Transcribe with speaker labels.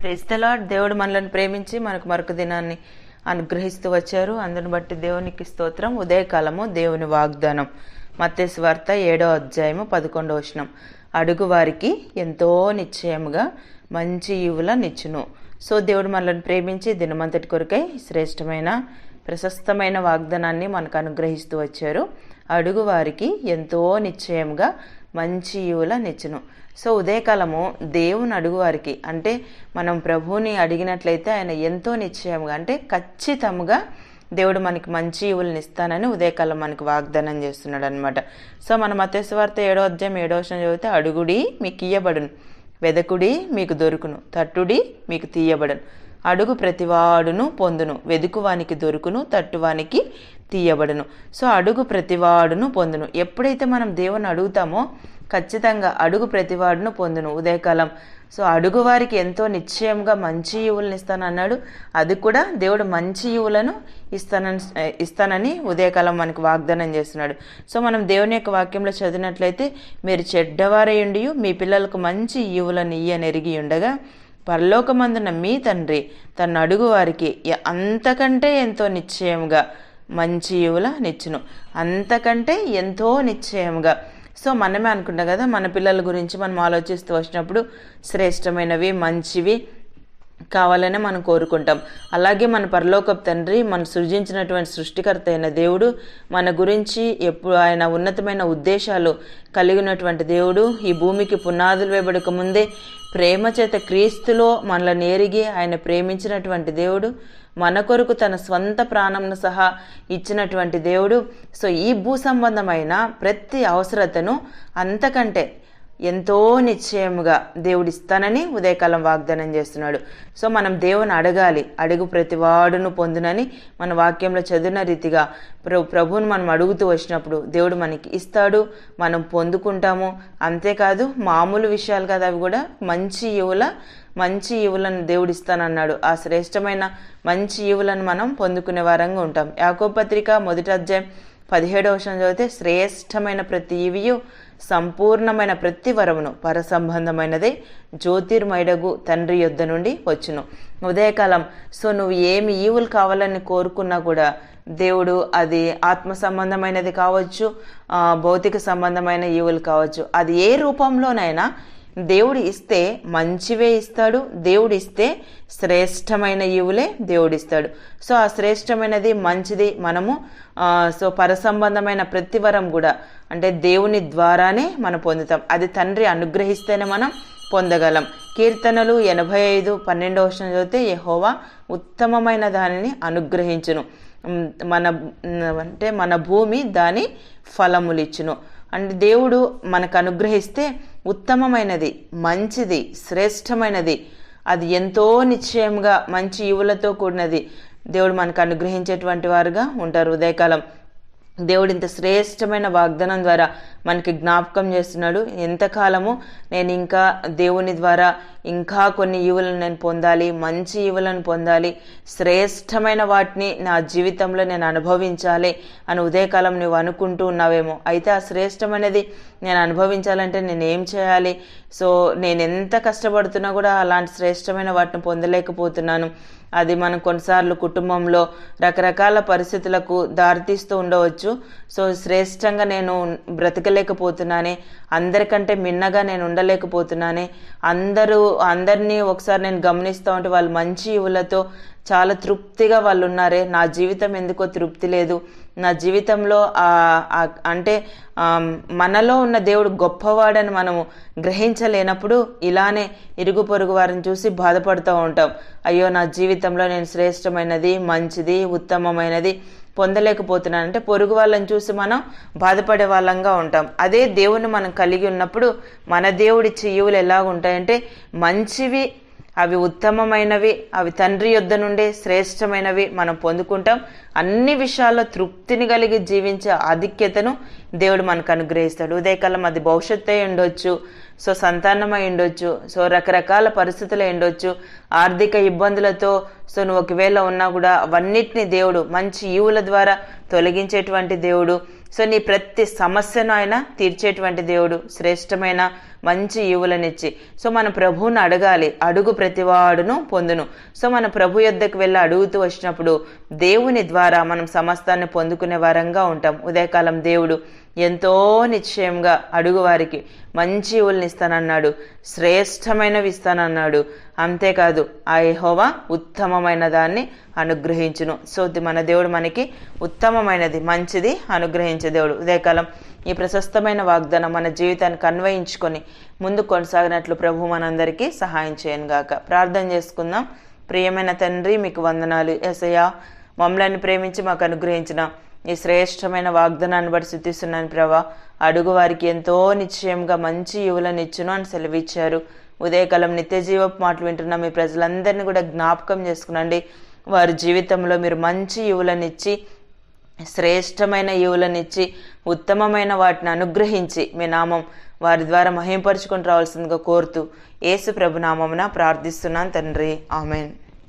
Speaker 1: క్రైస్తలాడ్ దేవుడు మనల్ని ప్రేమించి మనకు మరొక దినాన్ని అనుగ్రహిస్తూ వచ్చారు. అందుని బట్టి దేవునికి స్తోత్రం. ఉదయకాలము దేవుని వాగ్దానం. మత్తేసు వార్త ఏడో అధ్యాయము పదకొండవ వచనం. అడుగు వారికి ఎంతో నిశ్చయముగా మంచి ఈవుల నిచ్చును సో దేవుడు మనల్ని ప్రేమించి దినమంతటి కొరకై శ్రేష్టమైన ప్రశస్తమైన వాగ్దానాన్ని మనకు అనుగ్రహిస్తూ వచ్చారు. అడుగు వారికి ఎంతో నిశ్చయంగా మంచి ఈవుల నిచ్చును. సో ఉదయకాలము దేవుని అడుగువారికి అంటే మనం ప్రభువుని అడిగినట్లయితే ఆయన ఎంతో నిశ్చయంగా అంటే ఖచ్చితంగా దేవుడు మనకి మంచి ఈవులను ఇస్తానని ఉదయకాలం మనకి వాగ్దానం చేస్తున్నాడు అనమాట సో మన మతేశ్వార్త ఏడో అధ్యాయం ఏడో వచనం చదివితే అడుగుడి మీకు ఇయ్యబడును వెదకుడి మీకు దొరుకును తట్టుడి మీకు తీయబడును. అడుగు ప్రతివాడును పొందును వెదుకువానికి దొరుకును తట్టువానికి తీయబడును. సో అడుగు ప్రతివాడును పొందును. ఎప్పుడైతే మనం దేవుని అడుగుతామో ఖచ్చితంగా అడుగు ప్రతివాడును పొందును ఉదయకాలం. సో అడుగు వారికి ఎంతో నిశ్చయంగా మంచి ఈవులను ఇస్తానన్నాడు. అది కూడా దేవుడు మంచి ఈవులను ఇస్తానని ఇస్తానని ఉదయకాలం మనకు వాగ్దానం చేస్తున్నాడు. సో మనం దేవుని యొక్క వాక్యంలో చదివినట్లయితే మీరు చెడ్డవారయుండి మీ పిల్లలకు మంచి ఈవులను ఇయ్యని ఎరిగి ఉండగా పరలోకమందున మీ తండ్రి తన అడుగు వారికి అంతకంటే ఎంతో నిశ్చయముగా మంచి యువుల నిచ్చును. అంతకంటే ఎంతో నిశ్చయముగా. సో మనమే అనుకుంటాం కదా మన పిల్లల గురించి మనం ఆలోచిస్తూ వచ్చినప్పుడు శ్రేష్టమైనవి మంచివి కావాలనే మనం కోరుకుంటాం. అలాగే మన పరలోకపు తండ్రి మన సృజించినటువంటి సృష్టికర్త అయిన దేవుడు మన గురించి ఎప్పుడు ఆయన ఉన్నతమైన ఉద్దేశాలు కలిగినటువంటి దేవుడు ఈ భూమికి పునాదులు వేయబడక ముందే ప్రేమ చేత క్రీస్తులో మనల్ని ఎరిగి ఆయన ప్రేమించినటువంటి దేవుడు మన కొరకు తన స్వంత ప్రాణంను సహా ఇచ్చినటువంటి దేవుడు. సో ఈ భూ సంబంధమైన ప్రతి అవసరతను అంతకంటే ఎంతో నిశ్చయముగా దేవుడిస్తానని ఉదయకాలం వాగ్దానం చేస్తున్నాడు. సో మనం దేవుని అడగాలి. అడుగు ప్రతివాడును పొందునని మన వాక్యంలో చదివిన రీతిగా ప్రభు ప్రభువును మనం అడుగుతూ వచ్చినప్పుడు దేవుడు మనకి ఇస్తాడు మనం పొందుకుంటాము. అంతేకాదు మామూలు విషయాలు కదా అవి కూడా మంచి యువుల మంచి ఈవులను దేవుడిస్తానన్నాడు. ఆ శ్రేష్టమైన మంచి ఈవులను మనం పొందుకునే వారంగా ఉంటాం. యాకోపత్రిక మొదటి అధ్యాయం పదిహేడవ వచనం చదివితే శ్రేష్టమైన ప్రతి ఇవియు సంపూర్ణమైన ప్రతి వరమును పరసంబంధమైనదే జ్యోతిర్మైడగు తండ్రి యొద్ద నుండి వచ్చును. ఉదయకాలం సో నువ్వు ఏమి ఈవులు కావాలని కోరుకున్నా కూడా దేవుడు అది ఆత్మ సంబంధమైనది కావచ్చు భౌతిక సంబంధమైన ఈవులు కావచ్చు అది ఏ రూపంలోనైనా దేవుడు ఇస్తే మంచివే ఇస్తాడు దేవుడు ఇస్తే శ్రేష్టమైన ఇవులే దేవుడు ఇస్తాడు సో ఆ శ్రేష్టమైనది మంచిది మనము సో పరసంబంధమైన ప్రతి వరం కూడా అంటే దేవుని ద్వారానే మనం పొందుతాం. అది తండ్రి అనుగ్రహిస్తేనే మనం పొందగలం. కీర్తనలు ఎనభై ఐదు పన్నెండవ వర్షం చదివితే యహోవా ఉత్తమమైన దానిని అనుగ్రహించును. మన అంటే మన భూమి దాని ఫలములిచ్చును. అంటే దేవుడు మనకు అనుగ్రహిస్తే ఉత్తమమైనది మంచిది శ్రేష్టమైనది. అది ఎంతో నిశ్చయంగా మంచి ఈవులతో కూడినది. దేవుడు మనకు అనుగ్రహించేటువంటి వారుగా ఉంటారు ఉదయకాలం. దేవుడు ఇంత శ్రేష్టమైన వాగ్దానం ద్వారా మనకి జ్ఞాపకం చేస్తున్నాడు. ఎంతకాలము నేను ఇంకా దేవుని ద్వారా ఇంకా కొన్ని ఈవులను నేను పొందాలి మంచి ఈవులను పొందాలి శ్రేష్టమైన వాటిని నా జీవితంలో నేను అనుభవించాలి అని ఉదయకాలం నువ్వు అనుకుంటూ ఉన్నావేమో. అయితే ఆ శ్రేష్టమైనది నేను అనుభవించాలంటే నేను ఏం చేయాలి? సో నేను ఎంత కష్టపడుతున్నా కూడా అలాంటి శ్రేష్టమైన వాటిని పొందలేకపోతున్నాను. అది మనం కొన్నిసార్లు కుటుంబంలో రకరకాల పరిస్థితులకు దారితీస్తూ ఉండవచ్చు. సో శ్రేష్టంగా నేను బ్రతకలేకపోతున్నానే అందరికంటే మిన్నగా నేను ఉండలేకపోతున్నానే అందరూ అందరినీ ఒకసారి నేను గమనిస్తూ ఉంటే వాళ్ళు మంచి యువులతో చాలా తృప్తిగా వాళ్ళు ఉన్నారే. నా జీవితం ఎందుకో తృప్తి లేదు. నా జీవితంలో అంటే మనలో ఉన్న దేవుడు గొప్పవాడని మనము గ్రహించలేనప్పుడు ఇలానే ఇరుగు పొరుగు వారిని చూసి బాధపడుతూ ఉంటాం. అయ్యో నా జీవితంలో నేను శ్రేష్టమైనది మంచిది ఉత్తమమైనది పొందలేకపోతున్నాను అంటే పొరుగు వాళ్ళని చూసి మనం బాధపడే వాళ్ళంగా ఉంటాం. అదే దేవుని మనం కలిగి ఉన్నప్పుడు మన దేవుడి చెయ్యువులు ఎలా ఉంటాయంటే మంచివి అవి ఉత్తమమైనవి అవి తండ్రి యొద్ద నుండే శ్రేష్టమైనవి మనం పొందుకుంటాం. అన్ని విషయాల్లో తృప్తిని కలిగి జీవించే ఆధిక్యతను దేవుడు మనకు అనుగ్రహిస్తాడు. ఉదయకాలం అది భవిష్యత్తు ఉండొచ్చు. సో సంతానమై ఉండొచ్చు. సో రకరకాల పరిస్థితులు ఉండొచ్చు. ఆర్థిక ఇబ్బందులతో సో నువ్వు ఒకవేళ ఉన్నా కూడా అవన్నిటిని దేవుడు మంచి ఈవుల ద్వారా తొలగించేటువంటి దేవుడు. సో నీ ప్రతి సమస్యను ఆయన తీర్చేటువంటి దేవుడు శ్రేష్టమైన మంచి ఈవులనిచ్చి సో మన ప్రభువుని అడగాలి అడుగు ప్రతివాడును పొందును. సో మన ప్రభు యొద్దకు వెళ్ళి అడుగుతూ వచ్చినప్పుడు దేవుని ద్వారా మనం సమస్తాన్ని పొందుకునే వరంగా ఉంటాం. ఉదయకాలం దేవుడు ఎంతో నిశ్చయంగా అడుగు వారికి మంచి ఈవుల్ని ఇస్తానన్నాడు శ్రేష్టమైనవి ఇస్తానన్నాడు. అంతేకాదు ఆ యహోవా ఉత్తమమైన దాన్ని అనుగ్రహించును. సో మన దేవుడు మనకి ఉత్తమమైనది మంచిది అనుగ్రహించే దేవుడు. ఉదయకాలం ఈ ప్రశస్తమైన వాగ్దానం మన జీవితానికి అన్వయించుకొని ముందు కొనసాగినట్లు ప్రభు మనందరికీ సహాయం చేయను గాక. ప్రార్థన చేసుకుందాం. ప్రియమైన తండ్రి మీకు వందనాలు. ఎసయా మమ్మల్ని ప్రేమించి మాకు అనుగ్రహించిన ఈ శ్రేష్టమైన వాగ్దానాన్ని బట్టి శుద్ధిస్తున్నాను ప్రభా. అడుగు వారికి ఎంతో నిశ్చయంగా మంచి యువలను ఇచ్చును అని సెలవిచ్చారు. ఉదయకాలం నిత్యజీవపు మాటలు వింటున్న మీ ప్రజలందరినీ కూడా జ్ఞాపకం చేసుకునండి. వారి జీవితంలో మీరు మంచి యువులను ఇచ్చి శ్రేష్టమైన యువులనిచ్చి ఉత్తమమైన వాటిని అనుగ్రహించి మీ నామం వారి ద్వారా మహింపరుచుకొని రావాల్సిందిగా కోరుతూ యేసు ప్రభునామమున ప్రార్థిస్తున్నాను తండ్రి. ఆమెన్.